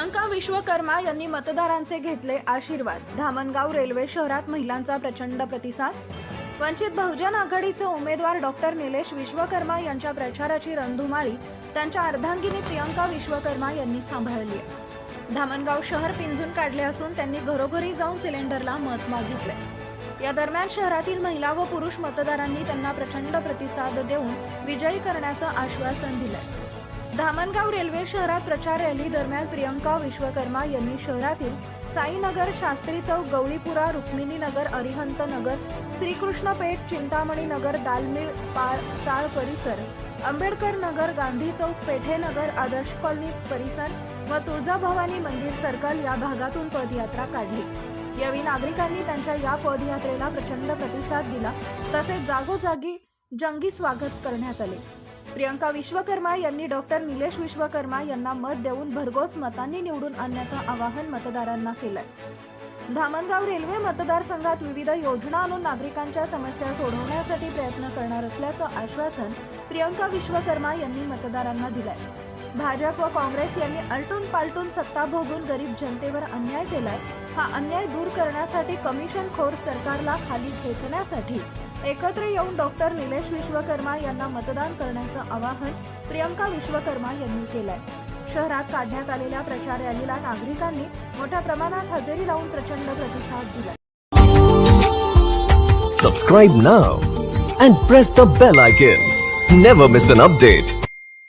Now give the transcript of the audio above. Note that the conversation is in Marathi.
प्रियंका विश्वकर्मा यांनी मतदारांचे घेतले आशीर्वाद. धामणगाव रेल्वे शहरात महिलांचा प्रचंड प्रतिसाद. वंचित बहुजन आघाडीचे उमेदवार डॉक्टर निलेश विश्वकर्मा यांच्या प्रचाराची रणधुमाळी त्यांच्या अर्धांगिनी प्रियंका विश्वकर्मा यांनी सांभाळली आहे. धामणगाव शहर पिंजून काढले असून त्यांनी घरोघरी जाऊन सिलेंडरला मत मागितले. या दरम्यान शहरातील महिला व पुरुष मतदारांनी त्यांना प्रचंड प्रतिसाद देऊन विजयी करण्याचं आश्वासन दिलं धामणगाव रेल्वे शहरात प्रचार रॅली दरम्यान प्रियंका विश्वकर्मा यांनी शहरातील साईनगर शास्त्री चौक गवळीपुरा रुक्मिणी नगर अरिहंत नगर श्रीकृष्ण पेठ चिंतामणी नगर दालमिळ पाळ साळ परिसर आंबेडकर नगर गांधी चौक पेठे नगर आदर्श कॉलनी परिसर व तुळजाभवानी मंदिर सर्कल या भागातून पदयात्रा काढली. यावेळी नागरिकांनी त्यांच्या या पदयात्रेला प्रचंड प्रतिसाद दिला. तसेच जागोजागी जंगी स्वागत करण्यात आले. प्रियंका विश्वकर्मा यांनी डॉक्टर निलेश विश्वकर्मा यांना मत देऊन भरघोस मतांनी निवडून आणण्याचं आवाहन मतदारांना केलंय. धामणगाव रेल्वे मतदारसंघात विविध योजना आणून नागरिकांच्या समस्या सोडवण्यासाठी प्रयत्न करणार असल्याचं आश्वासन प्रियंका विश्वकर्मा यांनी मतदारांना दिलंय. भाजप व काँग्रेस यांनी अलटून पालटून सत्ता भोगून गरीब जनतेवर अन्याय केलाय. हा अन्याय दूर करण्यासाठी कमिशनखोर सरकारला खाली खेचण्यासाठी एकत्र येऊन डॉक्टर निलेश विश्वकर्मा यांना मतदान करण्याचं आवाहन प्रियंका विश्वकर्मा यांनी केलंय. शहरात काढण्यात आलेल्या प्रचार रॅलीला नागरिकांनी मोठ्या प्रमाणात हजेरी लावून प्रचंड प्रतिसाद दिला subscribe now and press the bell icon never miss an update